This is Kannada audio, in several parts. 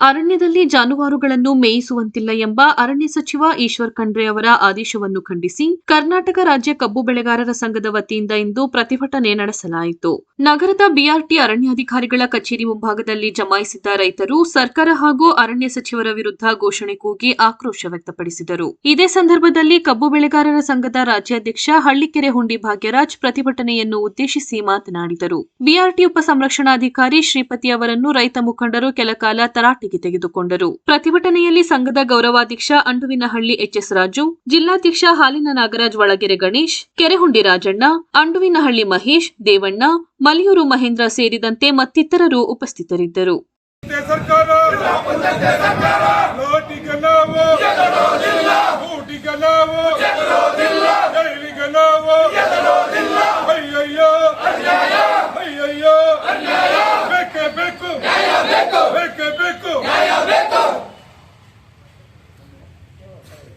ಅರಣ್ಯದಲ್ಲಿ ಜಾನುವಾರುಗಳನ್ನು ಮೇಯಿಸುವಂತಿಲ್ಲ ಎಂಬ ಅರಣ್ಯ ಸಚಿವ ಈಶ್ವರ್ ಖಂಡ್ರೆ ಅವರ ಆದೇಶವನ್ನು ಖಂಡಿಸಿ ಕರ್ನಾಟಕ ರಾಜ್ಯ ಕಬ್ಬು ಬೆಳೆಗಾರರ ಸಂಘದ ವತಿಯಿಂದ ಇಂದು ಪ್ರತಿಭಟನೆ ನಡೆಸಲಾಯಿತು. ನಗರದ ಬಿಆರ್ಟಿ ಅರಣ್ಯಾಧಿಕಾರಿಗಳ ಕಚೇರಿ ಮುಂಭಾಗದಲ್ಲಿ ಜಮಾಯಿಸಿದ್ದ ರೈತರು ಸರ್ಕಾರ ಹಾಗೂ ಅರಣ್ಯ ಸಚಿವರ ವಿರುದ್ಧ ಘೋಷಣೆ ಕೂಗಿ ಆಕ್ರೋಶ ವ್ಯಕ್ತಪಡಿಸಿದರು. ಇದೇ ಸಂದರ್ಭದಲ್ಲಿ ಕಬ್ಬು ಬೆಳೆಗಾರರ ಸಂಘದ ರಾಜ್ಯಾಧ್ಯಕ್ಷ ಹಳ್ಳಿಕೆರೆ ಹುಂಡಿ ಭಾಗ್ಯರಾಜ್ ಪ್ರತಿಭಟನೆಯನ್ನು ಉದ್ದೇಶಿಸಿ ಮಾತನಾಡಿದರು. ಬಿಆರ್ಟಿ ಉಪಸಂರಕ್ಷಣಾಧಿಕಾರಿ ಶ್ರೀಪತಿ ಅವರನ್ನು ರೈತ ಮುಖಂಡರು ಕೆಲಕಾಲ ತರಾಟೆಗೆ ತೆಗೆದುಕೊಂಡರು. ಪ್ರತಿಭಟನೆಯಲ್ಲಿ ಸಂಘದ ಗೌರವಾಧ್ಯಕ್ಷ ಅಂಡುವಿನಹಳ್ಳಿ ಎಚ್ಎಸ್ ರಾಜು ಜಿಲ್ಲಾಧ್ಯಕ್ಷ ಹಾಲಿನ ನಾಗರಾಜ್ ಒಳಗೆರೆ ಗಣೇಶ್, ಕೆರೆಹುಂಡಿ ರಾಜಣ್ಣ, ಅಂಡುವಿನಹಳ್ಳಿ ಮಹೇಶ್, ದೇವಣ್ಣ, ಮಲಿಯೂರು ಮಹೇಂದ್ರ ಸೇರಿದಂತೆ ಮತ್ತಿತರರು ಉಪಸ್ಥಿತರಿದ್ದರು.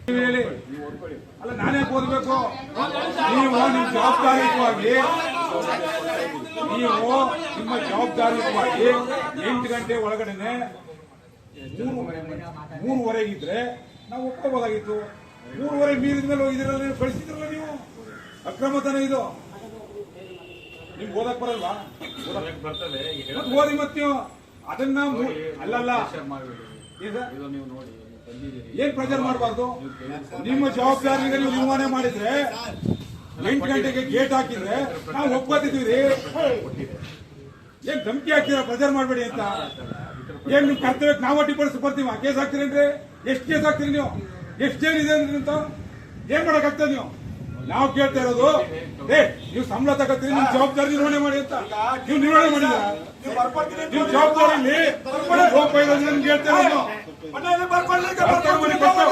ಹೇಳಿ. ಅಲ್ಲ ನಾನೇ ಓದಬೇಕು. ನೀವು ನಿಮ್ಮ ಜವಾಬ್ದಾರಿಯುತವಾಗಿ ನೀವು ನಿಮ್ಮ ಜವಾಬ್ದಾರಿಯುತವಾಗಿ ಎಂಟು ಗಂಟೆ ಒಳಗಡೆನೆ ಮೂರುವರೆಗಿದ್ರೆ ನಾವು ಒಪ್ಕೋಬೋದಾಗಿತ್ತು. ಮೂರುವರೆ ಮೀರಿದ ಮೇಲೆ ಹೋಗಿದ್ರಲ್ಲ ನೀವು ಕಳಿಸಿದ್ರಲ್ಲ ನೀವು? ಅಕ್ರಮತನ ಇದು. ನಿಮ್ಗೆ ಓದಕ್ ಬರಲ್ವಾ? ಓದಿ ಮತ್ತೆ ನೀವು. ಅದನ್ನ ಅಲ್ಲಲ್ಲ. ಇದು ನೀವು ನೋಡಿ. ಏನ್ ಪ್ರೆಜರ್ ಮಾಡಬಾರ್ದು? ನಿಮ್ಮ ಜವಾಬ್ದಾರಿಗೆ ನೀವು ನಿರ್ವಹಣೆ ಮಾಡಿದ್ರೆ, ಎಂಟು ಗಂಟೆಗೆ ಗೇಟ್ ಹಾಕಿದ್ರೆ ನಾವು ಒಪ್ಕೋತಿದ್ವಿ ಏನ್ ಧಮಕಿ ಹಾಕ್ತೀರಾ ಪ್ರೆಜರ್ ಮಾಡಬೇಡಿ ಅಂತ? ಏನ್ ನಿಮ್ ಕರ್ತವ್ಯಕ್ಕೆ ನಾವು ಅಡ್ಡಿಪಡಿಸಿ ಬರ್ತೀವ? ಕೇಸ್ ಹಾಕ್ತೀರೇನ್ರಿ? ಎಷ್ಟು ಕೇಸ್ ಹಾಕ್ತೀರಿ ನೀವು? ಎಷ್ಟು ಅಂದ್ರಿ ಅಂತ? ಏನ್ ಮಾಡಕ್ಕಾಗ್ತದೆ ನೀವು? ನಾವು ಕೇಳ್ತಾ ಇರೋದು ನೀವು ಸಂಬಳ ತಗೋತೀರಿ ನಿಮ್ ಜವಾಬ್ದಾರಿ ನಿರ್ವಹಣೆ ಮಾಡಿ ಅಂತ. ನೀವು ನಿರ್ವಹಣೆ ಮಾಡಿದ್ರ ನೀವು ಜವಾಬ್ದಾರಿಯಲ್ಲಿ ಲೋಪ ಇದೆ ಅಂತ ನಿಮ್ಗೆ ಹೇಳ್ತಾ ಇರೋದು ಸರ್ಕಾರ ಮನೆ ಕೊಟ್ಟು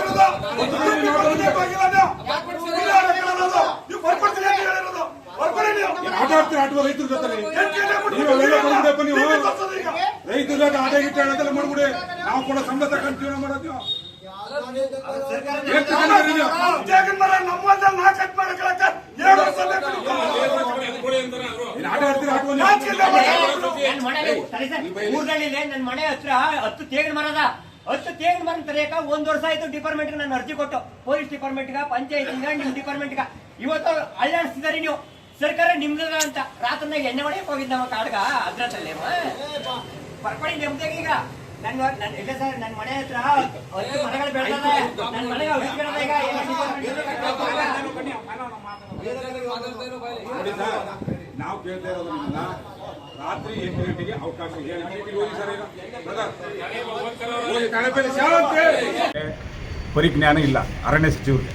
ಏನ್ ಆಟ ಆಡ್ತೀರ ಆಟೋ ರೈತರ ಜೊತೆ ನೀವು ರೈತರ ಜೊತೆ ಆಟ ಗಿಟ್ಟ ಮಾಡ್ಬಿಡಿ. ನಾವು ಕೂಡ ಸಂಬಳ ತಗೊಂಡು ಜೀವನ ಮಾಡೋದು. ನೀವು. ಏನ್ ತಗೊಂಡಿದ್ದೀರಿ ನೀವು? ಏನ್ ಆಟ ಆಡ್ತೀರ ಆಟೋ ನನ್ ಮನೆ ಹತ್ರ ಹತ್ತು ತೇಗಿನ ಮರದ ಹತ್ತು ತೇಗಿನ ಮರ ತರೆಯಕ ಒಂದ್ ವರ್ಷ ಆಯ್ತು ಡಿಪಾರ್ಟ್ಮೆಂಟ್ ನಾನು ಅರ್ಜಿ ಕೊಟ್ಟು ಪೊಲೀಸ್ ಡಿಪಾರ್ಟ್ಮೆಂಟ್ ಪಂಚಾಯತ್ ನಿಮ್ ಡಿಪಾರ್ಟ್ಮೆಂಟ್ ಇವತ್ತು ಅಳ್ಳಾಡಿಸ್ತಿದಾರೆ ನೀವು ಸರ್ಕಾರ ನಿಮ್ಗ ಅಂತ ರಾತ್ರಿ ಎಣ್ಣೆ ಹೊಡೆಯಕ್ ಹೋಗಿದ್ದ ನಮ್ಮ ಕಾಡ್ಗ ಅದ್ರದಲ್ಲಿ ಬರ್ಕೊಳ್ಳಿ ನೆಮ್ಮದಿಯಾಗ ಈಗ ಇಲ್ಲ ಸರ್ ಮನೆ ಹತ್ರ ಮನೆಗೆ ಈಗ ನಾವು ಕೇಳ್ತಾ ಇರೋದು ನಿಮ್ಮನ್ನ ರಾತ್ರಿ ಎಂಟು ಗಂಟೆಗೆ ಅವಕಾಶ. ಪರಿಜ್ಞಾನ ಇಲ್ಲ ಅರಣ್ಯ ಸಚಿವರಿಗೆ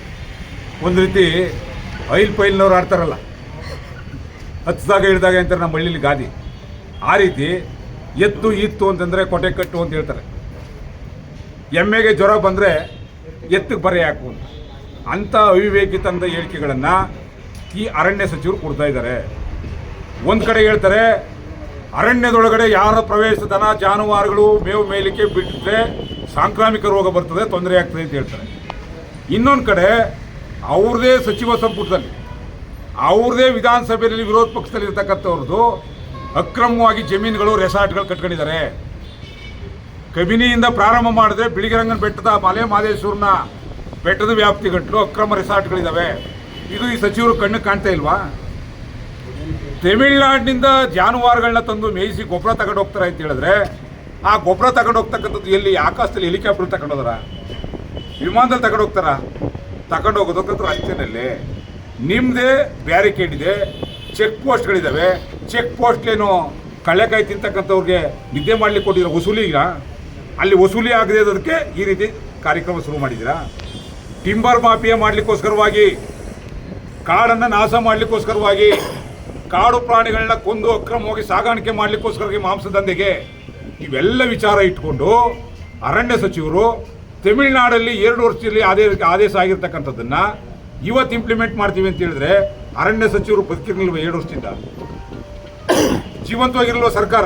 ಒಂದು ರೀತಿ ಐಲ್ ಪೈಲ್ನವ್ರು ಆಡ್ತಾರಲ್ಲ. ಹತ್ತಿದಾಗ ಹಿಡಿದಾಗ ಅಂತಾರೆ ನಮ್ಮ ಹಳ್ಳಿಲಿ ಗಾದಿ. ಆ ರೀತಿ ಎತ್ತು ಇತ್ತು ಅಂತಂದರೆ ಕೊಟೆ ಕಟ್ಟು ಅಂತ ಹೇಳ್ತಾರೆ. ಎಮ್ಮೆಗೆ ಜ್ವರ ಬಂದರೆ ಎತ್ತಿಗೆ ಬರೆ ಹಾಕು ಅಂತ. ಅಂಥ ಅವಿವೇಕಿತನದ ಹೇಳಿಕೆಗಳನ್ನು ಈ ಅರಣ್ಯ ಸಚಿವರು ಕೊಡ್ತಾ ಇದ್ದಾರೆ. ಒಂದು ಕಡೆ ಹೇಳ್ತಾರೆ, ಅರಣ್ಯದೊಳಗಡೆ ಯಾರ ಪ್ರವೇಶ ದನ ಜಾನುವಾರುಗಳು ಮೇವು ಮೇಲಿಕ್ಕೆ ಬಿಟ್ಟರೆ ಸಾಂಕ್ರಾಮಿಕ ರೋಗ ಬರ್ತದೆ, ತೊಂದರೆ ಆಗ್ತದೆ ಅಂತ ಹೇಳ್ತಾರೆ. ಇನ್ನೊಂದು ಕಡೆ ಅವ್ರದೇ ಸಚಿವ ಸಂಪುಟದಲ್ಲಿ, ಅವ್ರದೇ ವಿಧಾನಸಭೆಯಲ್ಲಿ ವಿರೋಧ ಪಕ್ಷದಲ್ಲಿ ಇರ್ತಕ್ಕಂಥವ್ರದ್ದು ಅಕ್ರಮವಾಗಿ ಜಮೀನುಗಳು ರೆಸಾರ್ಟ್ಗಳು ಕಟ್ಕೊಂಡಿದ್ದಾರೆ. ಕಬಿನಿಯಿಂದ ಪ್ರಾರಂಭ ಮಾಡಿದ್ರೆ ಬಿಳಿಗಿರಂಗನ ಬೆಟ್ಟದ ಮಲೆ ಮಾದೇಶ್ವರನ ಬೆಟ್ಟದ ವ್ಯಾಪ್ತಿ ವ್ಯಾಪ್ತಿಗಟ್ಟಲು ಅಕ್ರಮ ರೆಸಾರ್ಟ್ಗಳಿದ್ದಾವೆ ಇದು ಈ ಸಚಿವರು ಕಣ್ಣು ಕಾಣ್ತಾ ಇಲ್ವಾ? ತಮಿಳ್ನಾಡಿನಿಂದ ಜಾನುವಾರುಗಳನ್ನ ತಂದು ಮೇಯಿಸಿ ಗೊಬ್ಬರ ತಗೊಂಡು ಹೋಗ್ತಾರೆ ಅಂತ ಹೇಳಿದ್ರೆ, ಆ ಗೊಬ್ಬರ ತಗೊಂಡು ಹೋಗ್ತಕ್ಕಂಥದ್ದು ಎಲ್ಲಿ? ಆಕಾಶದಲ್ಲಿ ಹೆಲಿಕಾಪ್ಟರ್ ತಗೊಂಡು ಹೋದಾರ? ವಿಮಾನದಲ್ಲಿ ತಗೊಂಡು ಹೋಗ್ತಾರ? ತಗೊಂಡು ಹೋಗೋದಕ್ಕಂತ ರಾಜ್ಯದಲ್ಲಿ ನಿಮ್ಮದೇ ಬ್ಯಾರಿಕೇಡ್ ಇದೆ ಚೆಕ್ ಪೋಸ್ಟ್ಗಳಿದ್ದಾವೆ ಚೆಕ್ ಪೋಸ್ಟ್ಲೇನು ಕಳ್ಳೆಕಾಯಿ ತಿಂತಕ್ಕಂಥವ್ರಿಗೆ ನಿದ್ದೆ ಮಾಡಲಿಕ್ಕೆ ಕೊಟ್ಟಿರೋ ವಸೂಲಿ ಈಗ, ಅಲ್ಲಿ ವಸೂಲಿ ಆಗದೆ ಇರೋದಕ್ಕೆ ಈ ರೀತಿ ಕಾರ್ಯಕ್ರಮ ಶುರು ಮಾಡಿದ್ದೀರಾ? ಟಿಂಬರ್ ಮಾಫಿಯಾ ಮಾಡಲಿಕ್ಕೋಸ್ಕರವಾಗಿ, ಕಾಡನ್ನು ನಾಶ ಮಾಡಲಿಕ್ಕೋಸ್ಕರವಾಗಿ, ಕಾಡು ಪ್ರಾಣಿಗಳನ್ನ ಕೊಂದು ಅಕ್ರಮವಾಗಿ ಸಾಗಾಣಿಕೆ ಮಾಡಲಿಕ್ಕೋಸ್ಕರವಾಗಿ ಮಾಂಸ ದಂಧೆಗೆ ಇವೆಲ್ಲ ವಿಚಾರ ಇಟ್ಕೊಂಡು ಅರಣ್ಯ ಸಚಿವರು ತಮಿಳುನಾಡಲ್ಲಿ ಎರಡು ವರ್ಷದಲ್ಲಿ ಆದೇಶ ಆದೇಶ ಆಗಿರ್ತಕ್ಕಂಥದ್ದನ್ನು ಇವತ್ತು ಇಂಪ್ಲಿಮೆಂಟ್ ಮಾಡ್ತೀವಿ ಅಂತ ಹೇಳಿದ್ರೆ ಅರಣ್ಯ ಸಚಿವರು ಬದುಕಿರಲಿಲ್ವ ಎರಡು ವರ್ಷದಿಂದ? ಜೀವಂತವಾಗಿರಲ್ವ ಸರ್ಕಾರ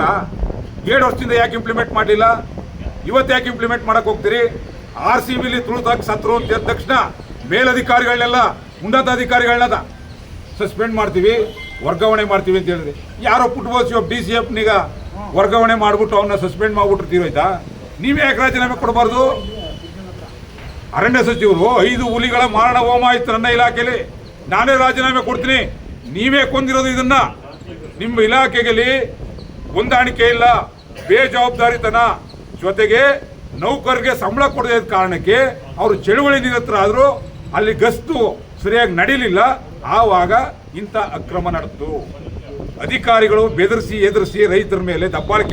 ಏಳು ವರ್ಷದಿಂದ ಯಾಕೆ ಇಂಪ್ಲಿಮೆಂಟ್ ಮಾಡಲಿಲ್ಲ? ಇವತ್ತು ಯಾಕೆ ಇಂಪ್ಲಿಮೆಂಟ್ ಮಾಡಕ್ ಹೋಗ್ತೀರಿ? ಆರ್ ಸಿ ಬಿಲಿ ತುಳಿದಾಗ ಸತ್ರು ಅಂತ ಎದ್ದ ತಕ್ಷಣ ಮೇಲಧಿಕಾರಿಗಳನ್ನೆಲ್ಲ ಉನ್ನತ ಅಧಿಕಾರಿಗಳನ್ನ ಸಸ್ಪೆಂಡ್ ಮಾಡ್ತೀವಿ, ವರ್ಗಾವಣೆ ಮಾಡ್ತೀವಿ ಅಂತ ಹೇಳಿದ್ರಿ. ಯಾರೋ ಪುಟ್ಬೋಸ್ ಡಿ ಸಿ ಎಫ್ನಿಗ ವರ್ಗಾವಣೆ ಮಾಡ್ಬಿಟ್ಟು ಅವನ್ನ ಸಸ್ಪೆಂಡ್ ಮಾಡ್ಬಿಟ್ಟು ತೀರೋಯ್ತಾ ನೀವೇ ಯಾಕೆ ರಾಜೀನಾಮೆ ಕೊಡಬಾರ್ದು? ಅರಣ್ಯ ಸಚಿವರು ಐದು ಹುಲಿಗಳ ಮಾರಣ ಹೋಮ ಆಯ್ತು ನನ್ನ ಇಲಾಖೆಯಲ್ಲಿ. ನಾನೇ ರಾಜೀನಾಮೆ ಕೊಡ್ತೀನಿ. ನೀವೇ ಕೊಂದಿರೋದು ಇದನ್ನ. ನಿಮ್ಮ ಇಲಾಖೆಯಲ್ಲಿ ಹೊಂದಾಣಿಕೆ ಇಲ್ಲ, ಬೇಜವಾಬ್ದಾರಿತನ, ಜೊತೆಗೆ ನೌಕರರಿಗೆ ಸಂಬಳ ಕೊಡದೇ ಕಾರಣಕ್ಕೆ ಅವರು ಚಳುವಳಿ ನಿರತ್ರ ಆದರೂ ಅಲ್ಲಿ ಗಸ್ತು ಸರಿಯಾಗಿ ನಡೀಲಿಲ್ಲ. ಆವಾಗ ಇಂಥ ಅಕ್ರಮ ನಡೆದು ಅಧಿಕಾರಿಗಳು ಬೆದರಿಸಿ ಎದುರಿಸಿ ರೈತರ ಮೇಲೆ ದಬ್ಬಾಳಿಕೆ